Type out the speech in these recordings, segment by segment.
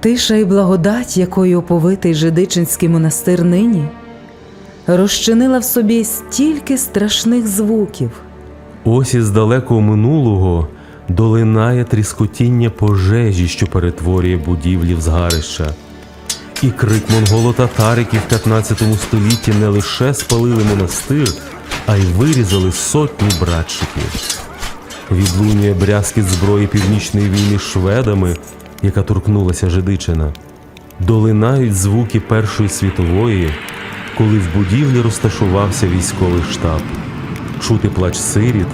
Тиша і благодать, якою оповитий Жидичинський монастир нині, розчинила в собі стільки страшних звуків. Ось із далекого минулого долинає тріскотіння пожежі, що перетворює будівлі в згарища. І крик монголо-татариків в 15 столітті не лише спалили монастир, а й вирізали сотні братчиків. Відлунює брязкіт зброї північної війни шведами, яка торкнулася Жидичина. Долинають звуки Першої світової, коли в будівлі розташувався військовий штаб. Чути плач сиріт,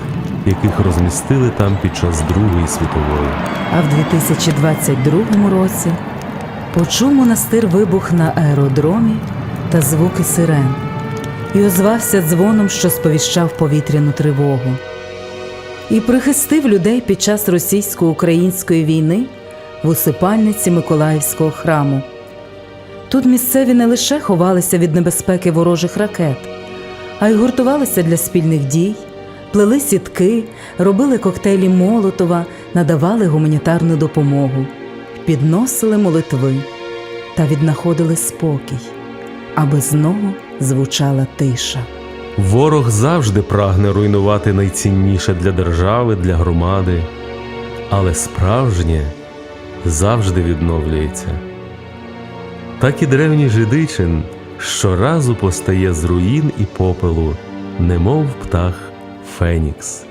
яких розмістили там під час Другої світової. А в 2022 році почув монастир вибух на аеродромі та звуки сирен і озвався дзвоном, що сповіщав повітряну тривогу. І прихистив людей під час російсько-української війни в усипальниці Миколаївського храму. Тут місцеві не лише ховалися від небезпеки ворожих ракет, а й гуртувалися для спільних дій, плели сітки, робили коктейлі Молотова, надавали гуманітарну допомогу, підносили молитви та віднаходили спокій, аби знову звучала тиша. Ворог завжди прагне руйнувати найцінніше для держави, для громади, але справжнє завжди відновлюється. Так і древній жидичин щоразу постає з руїн і попелу, немов птах Фенікс.